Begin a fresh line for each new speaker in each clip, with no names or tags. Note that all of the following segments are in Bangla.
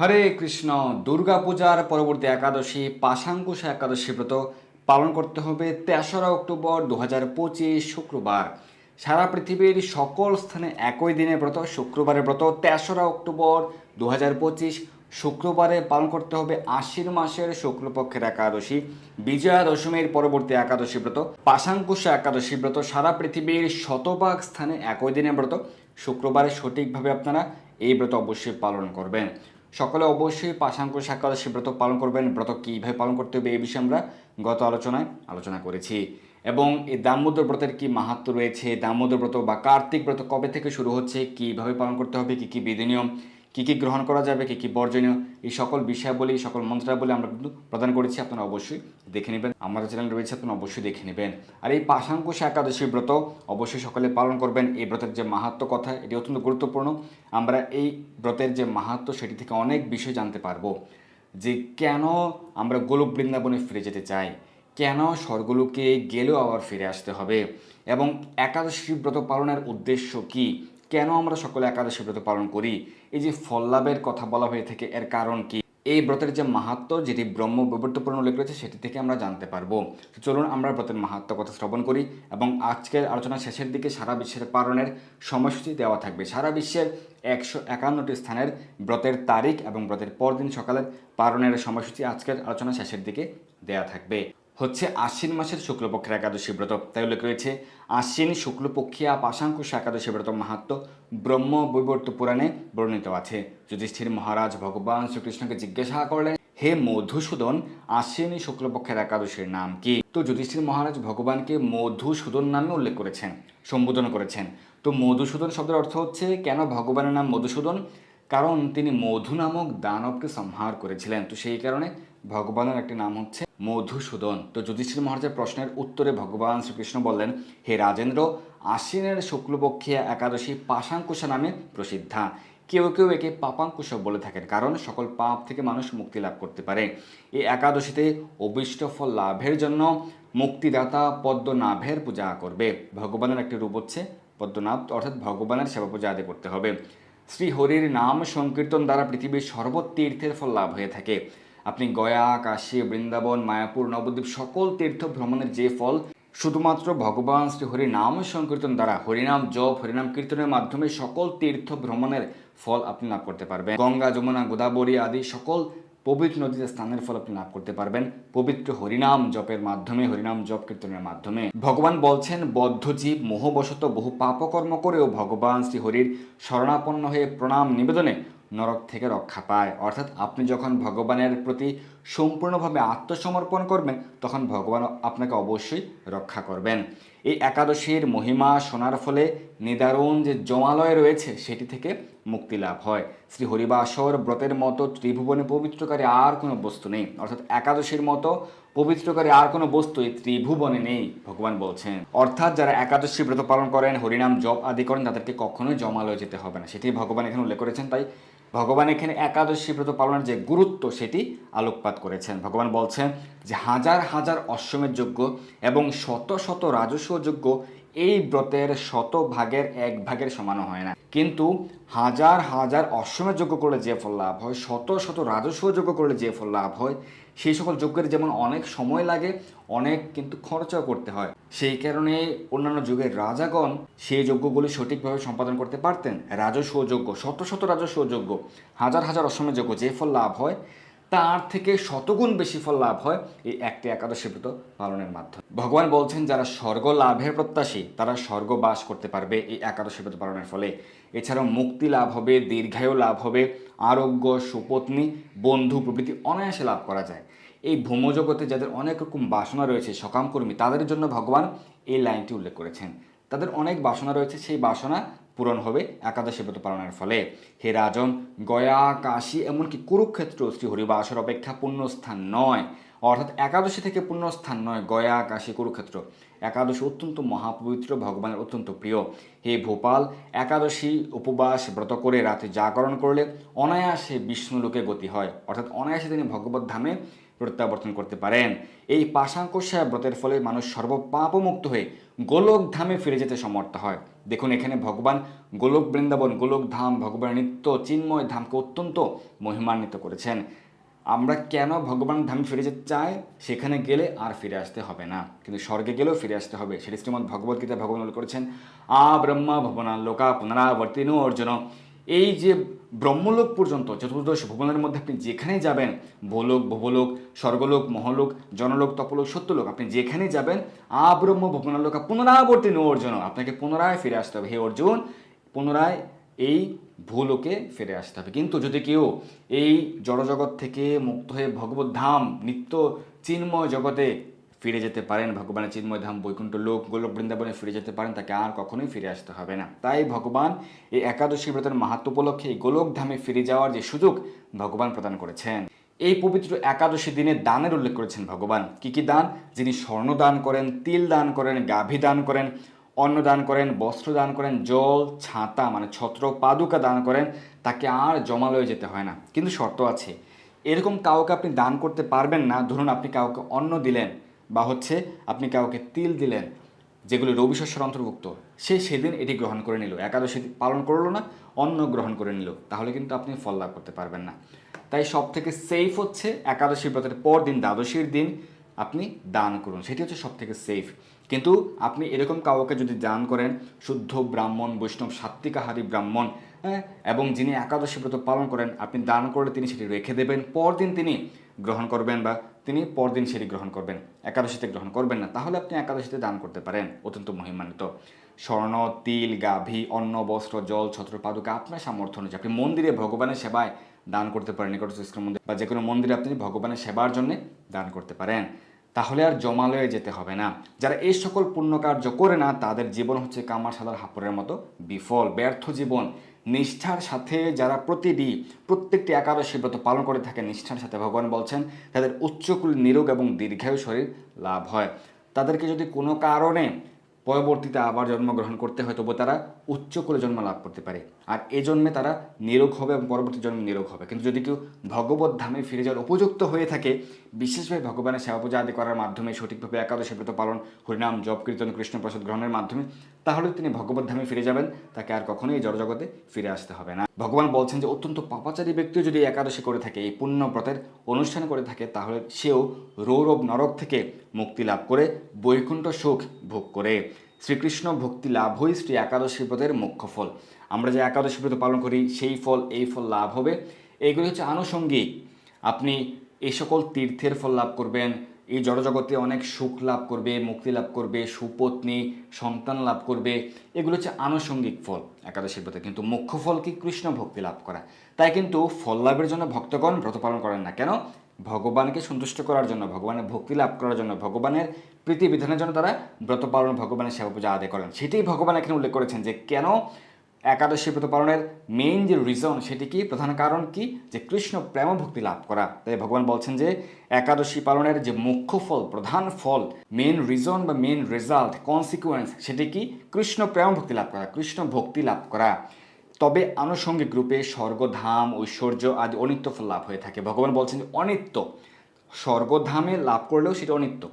হরে কৃষ্ণ দুর্গাপূজার পরবর্তী একাদশী, পাশাঙ্কুশ একাদশী ব্রত পালন করতে হবে তেসরা অক্টোবর দু হাজার পঁচিশ শুক্রবার। সারা পৃথিবীর সকল স্থানে একই দিনে ব্রত, শুক্রবারের ব্রত তেসরা অক্টোবর দু হাজার পঁচিশ শুক্রবারে পালন করতে হবে আশ্বিন মাসের শুক্লপক্ষের একাদশী, বিজয়া দশমীর পরবর্তী একাদশী ব্রত, পাশাঙ্কুশ একাদশী ব্রত। সারা পৃথিবীর শতভাগ স্থানে একই দিনে ব্রত। শুক্রবারে সঠিকভাবে আপনারা এই ব্রত অবশ্যই পালন করবেন। সকলে অবশ্যই পাশাঙ্ক সাক্ষাৎ সে ব্রত পালন করবেন। ব্রত কীভাবে পালন করতে হবে এই বিষয়ে আমরা গত আলোচনায় আলোচনা করেছি। এবং এই দামোদর ব্রতের কি মাহাত্ম রয়েছে? দামোদর ব্রত বা কার্তিক ব্রত কবে থেকে শুরু হচ্ছে? কীভাবে পালন করতে হবে? কী কী বিধি নিয়ম কী কী গ্রহণ করা যাবে, কী কী বর্জনীয়, এই সকল বিষয়াবলী সকল মন্ত্রাবলী আমরা কিন্তু প্রদান করেছি, আপনারা অবশ্যই দেখে নেবেন। আমাদের চ্যানেল রয়েছে, আপনারা অবশ্যই দেখে নেবেন। আর এই পাশাঙ্কুশ একাদশী ব্রত অবশ্যই সকলে পালন করবেন। এই ব্রতের যে মাহাত্ম কথা, এটি অত্যন্ত গুরুত্বপূর্ণ। আমরা এই ব্রতের যে মাহাত্ম সেটি থেকে অনেক বিষয় জানতে পারব। যে কেন আমরা গোলক বৃন্দাবনে ফিরে যেতে চাই? কেন স্বর্গলোকে গেলেও আবার ফিরে আসতে হবে? এবং একাদশী ব্রত পালনের উদ্দেশ্য কি? কেন আমরা সকলে একাদশী ব্রত পালন করি? এই যে ফল্লাভের কথা বলা হয়ে থাকে, এর কারণ কি? এই ব্রতের যে মাহাত্ম যেটি ব্রহ্ম বিবর্তপূর্ণ উল্লেখ রয়েছে, সেটি থেকে আমরা জানতে পারব। তো চলুন আমরা ব্রতের মাহাত্ম কথা শ্রবণ করি এবং আজকের আলোচনা শেষের দিকে সারা বিশ্বের পালনের সময়সূচি দেওয়া থাকবে। সারা বিশ্বের একশো একান্নটি স্থানের ব্রতের তারিখ এবং ব্রতের পরদিন সকালের পালনের সময়সূচি আজকের আলোচনা শেষের দিকে দেওয়া থাকবে। হচ্ছে আশ্বিন মাসের শুক্লপক্ষের একাদশী ব্রত। তাই উল্লেখ রয়েছে, আশ্বিন শুক্লপক্ষিয়া পাশাঙ্কুশ একাদশী ব্রত মাহাত্ম ব্রহ্ম বৈবর্ত পুরাণে বর্ণিত আছে। যুধিষ্ঠির মহারাজ ভগবান শ্রীকৃষ্ণকে জিজ্ঞাসা করলেন, হে মধুসূদন, আশ্বিনী শুক্লপক্ষের একাদশীর নাম কি? তো যুধিষ্ঠির মহারাজ ভগবানকে মধুসূদন নামে উল্লেখ করেছেন, সম্বোধন করেছেন। তো মধুসূদন শব্দের অর্থ হচ্ছে, কেন ভগবানের নাম মধুসূদন? কারণ তিনি মধু নামক দানবকে সংহার করেছিলেন। তো সেই কারণে ভগবানের একটি নাম হচ্ছে মধুসূদন। তো যুধিষ্ঠির মহারাজের প্রশ্নের উত্তরে ভগবান শ্রীকৃষ্ণ বললেন, হে রাজেন্দ্র, আশ্বিনের শুক্লপক্ষিয়া একাদশী পাশাঙ্কুশা নামে প্রসিদ্ধা। কেউ কেউ একে পাপাঙ্কুশ বলে থাকেন, কারণ সকল পাপ থেকে মানুষ মুক্তি লাভ করতে পারে। এই একাদশীতে অভিষ্ট ফল লাভের জন্য মুক্তিদাতা পদ্মনাভের পূজা করবে। ভগবানের একটি রূপ হচ্ছে পদ্মনাভ, অর্থাৎ ভগবানের সেবা পূজা আদি করতে হবে। শ্রী হরির নাম সংকীর্তন দ্বারা পৃথিবীর সর্বতীর্থের ফল লাভ হয়ে থাকে। আপনি গয়া, কাশী, বৃন্দাবন, মায়াপুর, নবদ্বীপ সকল তীর্থ ভ্রমণের যে ফল, শুধুমাত্র ভগবান শ্রী হরি নাম সংকীর্তন দ্বারা, হরিনাম জপ, হরিনাম কীর্তনের মাধ্যমে সকল তীর্থ ভ্রমণের ফল আপনি লাভ করতে পারবেন। গঙ্গা, যমুনা, গোদাবরী আদি সকল পবিত্র নদীতে স্থানের ফল আপনি লাভ করতে পারবেন। পবিত্র হরিনাম জপের মাধ্যমে, হরিনাম জপ কীর্তনের মাধ্যমে। ভগবান বলছেন বদ্ধজীব মোহবশত বহু পাপকর্ম করেও ভগবান শ্রী হরির শরণাপন্ন হয়ে প্রণাম নিবেদনে নরক থেকে রক্ষা পায়। অর্থাৎ আপনি যখন ভগবানের প্রতি সম্পূর্ণভাবে আত্মসমর্পণ করবেন, তখন ভগবান আপনাকে অবশ্যই রক্ষা করবেন। এই একাদশীর মহিমা শোনার ফলে নিদারুণ যে জমালয় রয়েছে, সেটি থেকে মুক্তি লাভ হয়। শ্রী হরিবাসর ব্রতের মতো ত্রিভুবনে পবিত্রকারী আর কোনো বস্তু নেই। অর্থাৎ একাদশীর মতো পবিত্রকারী আর কোনো বস্তু এই ত্রিভুবনে নেই, ভগবান বলছেন। অর্থাৎ যারা একাদশী ব্রত পালন করেন, হরিনাম জপ আদি করেন, তাদেরকে কখনোই জমালয় যেতে হবে না। সেটি ভগবান এখানে উল্লেখ করেছেন, তাই ভগবান এখানে একাদশী ব্রত পালনের যে গুরুত্ব, সেটি আলোকপাত করেছেন। ভগবান বলছেন যে হাজার হাজার অশ্বমের যোগ্য এবং শত শত রাজস্ব যোগ্য এই ব্রতের শত ভাগের এক ভাগের সমানও হয় না। কিন্তু হাজার হাজার অশ্বমের যোগ্য করলে যে ফল লাভ হয়, শত শত রাজস্ব যোগ্য করলে যে ফল লাভ হয় সেই সকল যজ্ঞের যেমন অনেক সময় লাগে, অনেক কিন্তু খরচাও করতে হয়। সেই কারণে অন্যান্য যুগের রাজাগণ সেই যজ্ঞগুলি সঠিকভাবে সম্পাদন করতে পারতেন। রাজস্ব যজ্ঞ, শত শত রাজস্ব যজ্ঞ, হাজার হাজার অশ্বমের যোগ্য যে ফল লাভ হয় তার থেকে শতগুণ বেশি ফল লাভ হয় এই একটি একাদশী ব্রত পালনের মাধ্যমে। ভগবান বলছেন, যারা স্বর্গ লাভের প্রত্যাশী, তারা স্বর্গ বাস করতে পারবে এই একাদশী ব্রত পালনের ফলে। এছাড়াও মুক্তি লাভ হবে, দীর্ঘায়ু লাভ হবে, আরোগ্য, সুপত্নী, বন্ধু প্রভৃতি অনায়াসে লাভ করা যায়। এই ভূমজগতে যাদের অনেক রকম বাসনা রয়েছে সকামকর্মী তাদের জন্য ভগবান এই লাইনটি উল্লেখ করেছেন। তাদের অনেক বাসনা রয়েছে, সেই বাসনা পূরণ হবে একাদশী ব্রত পালনের ফলে। হে রাজন, গয়া, কাশী এমনকি কুরুক্ষেত্র শ্রী হরিবাসর অপেক্ষা পুণ্যস্থান নয়। অর্থাৎ একাদশী থেকে পুণ্যস্থান নয় গয়া, কাশী, কুরুক্ষেত্র। একাদশী অত্যন্ত মহাপবিত্র, ভগবানের অত্যন্ত প্রিয়। হে ভোপাল, একাদশী উপবাস ব্রত করে রাতে জাগরণ করলে অনায়াসে বিষ্ণুলোকে গতি হয়। অর্থাৎ অনায়াসে তিনি ভগবত ধামে প্রত্যাবর্তন করতে পারেন। এই পাশাঙ্কুশা ব্রতের ফলে মানুষ সর্বপাপমুক্ত হয়ে গোলক ধামে ফিরে যেতে সমর্থ হয়। দেখুন, এখানে ভগবান গোলক বৃন্দাবন গোলক ধাম ভগবানের নিত্য চিন্ময় ধামকে অত্যন্ত মহিমান্বিত করেছেন। আমরা কেন ভগবান ধামে ফিরে যেতে চাই? সেখানে গেলে আর ফিরে আসতে হবে না। কিন্তু স্বর্গে গেলেও ফিরে আসতে হবে। সেটি শ্রীমদ ভগবদ্গীতা ভগবান করেছেন, আ ব্রহ্মা ভবনা লোকা পুনরাবর্তিনু অর্জুন। এই যে ব্রহ্মলোক পর্যন্ত, চতুর্দশ ভুবনের মধ্যে আপনি যেখানে যাবেন ভোলোক ভবলোক স্বর্গলোক, মহলোক, জনলোক, তপলোক, সত্যলোক, আপনি যেখানে যাবেন আব্রহ্ম ব্রহ্ম ভবনালোকা পুনরাবর্তিনু অর্জুন, আপনাকে পুনরায় ফিরে আসতে হবে। হে অর্জুন, পুনরায় এই ভূলোকে ফিরে আসতে হবে। কিন্তু যদি কেউ এই জড়জগৎ থেকে মুক্ত হয়ে ভগবত ধাম নিত্য চিন্ময় জগতে ফিরে যেতে পারেন। ভগবানের চিন্ময় ধাম, বৈকুণ্ঠ লোক, গোলক বৃন্দাবনে ফিরে যেতে পারেন, তাকে আর কখনোই ফিরে আসতে হবে না। তাই ভগবান এই একাদশী ব্রতের মাহাত্ম উপলক্ষে এই গোলক ধামে ফিরে যাওয়ার যে সুযোগ ভগবান প্রদান করেছেন। এই পবিত্র একাদশী দিনে দানের উল্লেখ করেছেন ভগবান। কি কি দান? যিনি স্বর্ণ দান করেন, তিল দান করেন, গাভী দান করেন, অন্ন দান করেন, বস্ত্র দান করেন, জল, ছাতা মানে ছত্র, পাদুকা দান করেন, তাকে আর জমালয়ে যেতে হয় না। কিন্তু শর্ত আছে। এরকম কাউকে আপনি দান করতে পারবেন না। ধরুন আপনি কাউকে অন্ন দিলেন বা হচ্ছে আপনি কাউকে তিল দিলেন, যেগুলি রবি শস্যের অন্তর্ভুক্ত, সে সেদিন এটি গ্রহণ করে নিল। একাদশী পালন করল না, অন্ন গ্রহণ করে নিল। তাহলে কিন্তু আপনি ফল লাভ করতে পারবেন না। তাই সব থেকে সেফ হচ্ছে একাদশী ব্রতের পর দিন, দ্বাদশীর দিন আপনি দান করুন। সেটি হচ্ছে সব থেকে সেফ কিন্তু আপনি এরকম কাউকে যদি দান করেন, শুদ্ধ ব্রাহ্মণ, বৈষ্ণব সাত্বিকাহারী ব্রাহ্মণ হ্যাঁ এবং যিনি একাদশী ব্রত পালন করেন, আপনি দান করলে তিনি সেটি রেখে দেবেন। পরদিন তিনি গ্রহণ করবেন বা তিনি পরদিন সেটি গ্রহণ করবেন, একাদশীতে গ্রহণ করবেন না, তাহলে আপনি একাদশীতে দান করতে পারেন। অত্যন্ত মহিমান্বিত। স্বর্ণ, তিল, গাভী, অন্ন, বস্ত্র, জল ছত্র পাদুকা আপনার সামর্থ্য অনুযায়ী। আপনি মন্দিরে ভগবানের সেবায় দান করতে পারেন, নিকটস্থ ইস্কন মন্দির বা যে কোনো মন্দিরে আপনি ভগবানের সেবার জন্য দান করতে পারেন। তাহলে আর জমালয়ে যেতে হবে না। যারা এই সকল পুণ্য কার্য করে না, তাদের জীবন হচ্ছে কামার সাদার হাপড়ের মতো বিফল, ব্যর্থ জীবন। নিষ্ঠার সাথে যারা প্রতিটি, প্রত্যেকটি একাদশী ব্রত পালন করে থাকে নিষ্ঠার সাথে ভগবান বলছেন, তাদের উচ্চকুল, নিরোগ এবং দীর্ঘায়ু শরীর লাভ হয়। তাদেরকে যদি কোনো কারণে পরবর্তীতে আবার জন্মগ্রহণ করতে হয় তবু তারা উচ্চ করে জন্ম লাভ করতে পারে। আর এই জন্মে তারা নিরোগ হবে এবং পরবর্তী জন্মে নিরোগ হবে। কিন্তু যদি কেউ ভগবত ধামে ফিরে যাওয়ার উপযুক্ত হয়ে থাকে, বিশেষভাবে ভগবানের সেবা পূজা আদি করার মাধ্যমে সঠিকভাবে একাদশী ব্রত পালন, হরিনাম, জপ, কীর্তন কৃষ্ণ প্রসাদ গ্রহণের মাধ্যমে তাহলে তিনি ভগবত ধামে ফিরে যাবেন। তাকে আর কখনোই এই জড়জগতে ফিরে আসতে হবে না। ভগবান বলছেন যে, অত্যন্ত পাপাচারী ব্যক্তিও যদি একাদশী করে থাকে, এই পুণ্য ব্রতের অনুষ্ঠান করে থাকে, তাহলে সেও রৌরব নরক থেকে মুক্তি লাভ করে, বৈকুণ্ঠ সুখ ভোগ করে। শ্রীকৃষ্ণ ভক্তি লাভ লাভই শ্রী একাদশী ব্রতের মুখ্য ফল। আমরা যে একাদশী ব্রত পালন করি, সেই ফল, এই ফল লাভ হবে। এইগুলি হচ্ছে আনুষঙ্গিক। আপনি এই সকল তীর্থের ফল লাভ করবেন এই জড়জগতে অনেক সুখ লাভ করবে, মুক্তি লাভ করবে, সুপত্নী, সন্তান লাভ করবে। এগুলো হচ্ছে আনুষঙ্গিক ফল, একাদশীর ব্রতে। কিন্তু মুখ্য ফল কি? কৃষ্ণ ভক্তি লাভ করা। তাই কিন্তু ফল লাভের জন্য ভক্তগণ ব্রত পালন করেন না। কেন? ভগবানকে সন্তুষ্ট করার জন্য, ভগবানের ভক্তি লাভ করার জন্য, ভগবানের প্রীতি বিধানের জন্য তারা ব্রত পালন, ভগবানের সেবা পূজা আদায় করেন। সেটাই ভগবান এখানে উল্লেখ করেছেন যে কেন একাদশী ব্রত পালনের মেইন যে রিজন সেটি কি? প্রধান কারণ কি? যে কৃষ্ণ প্রেম ভক্তি লাভ করা। তাই ভগবান বলছেন যে, একাদশী পালনের যে মুখ্য ফল, প্রধান ফল মেইন রিজন বা মেইন রেজাল্ট কনসিকুয়েন্স সেটি কি? কৃষ্ণ প্রেম ভক্তি লাভ করা, কৃষ্ণ ভক্তি লাভ করা। তবে আনুষঙ্গিক রূপে স্বর্গধাম ঐশ্বর্য আদি অনিত্য ফল লাভ হয়ে থাকে। ভগবান বলছেন যে অনিত্য। স্বর্গধামে লাভ করলেও সেটা অনিত্য।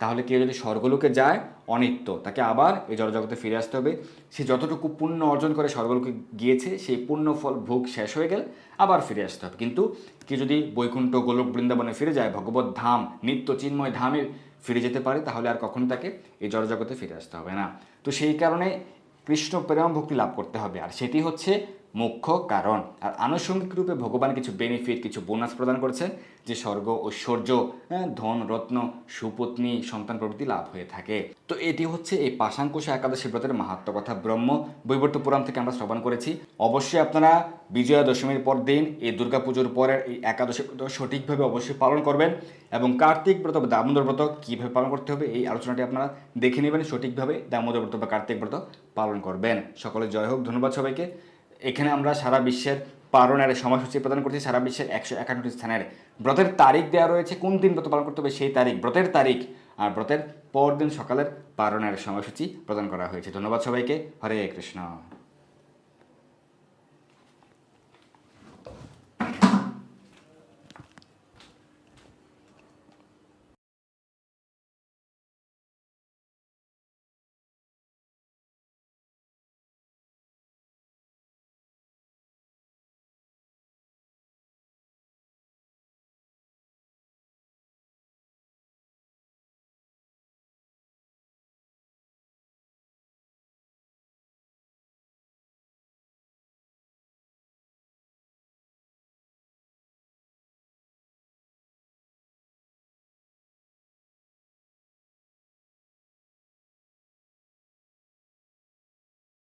তাহলে কেউ যদি স্বর্গলোকে যায়, অনিত্য। তাকে আবার এই জড়জগতে ফিরে আসতে হবে। সে যতটুকু পুণ্য অর্জন করে স্বর্গলোকে গিয়েছে, সেই পুণ্য ফল ভোগ শেষ হয়ে গেলে আবার ফিরে আসতে হবে। কিন্তু কেউ যদি বৈকুণ্ঠ গোলক বৃন্দাবনে ফিরে যায়, ভগবত ধাম, নিত্য চিন্ময় ধামে ফিরে যেতে পারে, তাহলে আর কখনো তাকে এই জড়জগতে ফিরে আসতে হবে না? তো সেই কারণে কৃষ্ণ প্রেম ভক্তি লাভ করতে হবে। আর সেটি হচ্ছে মুখ্য কারণ আর আনুষঙ্গিক রূপে ভগবান কিছু বেনিফিট কিছু বোনাস প্রদান করেছে যে স্বর্গ ঐশ্বর্য হ্যাঁ, ধন রত্ন সুপত্নী সন্তান প্রভৃতি লাভ হয়ে থাকে। তো এটি হচ্ছে এই পাশাঙ্কুশা একাদশী ব্রতের মাহাত্ম কথা ব্রহ্ম বৈবর্ত পুরাণ থেকে আমরা শ্রবণ করেছি। অবশ্যই আপনারা বিজয়া দশমীর পর দিন এই দুর্গাপুজোর পরের এই একাদশী ব্রত সঠিকভাবে অবশ্যই পালন করবেন এবং কার্তিক ব্রত বা দামোদর ব্রত কীভাবে পালন করতে হবে এই আলোচনাটি আপনারা দেখে নেবেন সঠিকভাবে দামোদর ব্রত বা কার্তিক ব্রত পালন করবেন। সকলে জয় হোক ধন্যবাদ সবাইকে। এখানে আমরা সারা বিশ্বের পালনের সময়সূচি প্রদান করছি, সারা বিশ্বের একশো একান্নটি স্থানের। ব্রতের তারিখ দেওয়া রয়েছে, কোন দিন ব্রত পালন করতে হবে সেই তারিখ, ব্রতের তারিখ আর ব্রতের পরদিন সকালের পালনের সময়সূচি প্রদান করা হয়েছে। ধন্যবাদ সবাইকে। হরে কৃষ্ণ।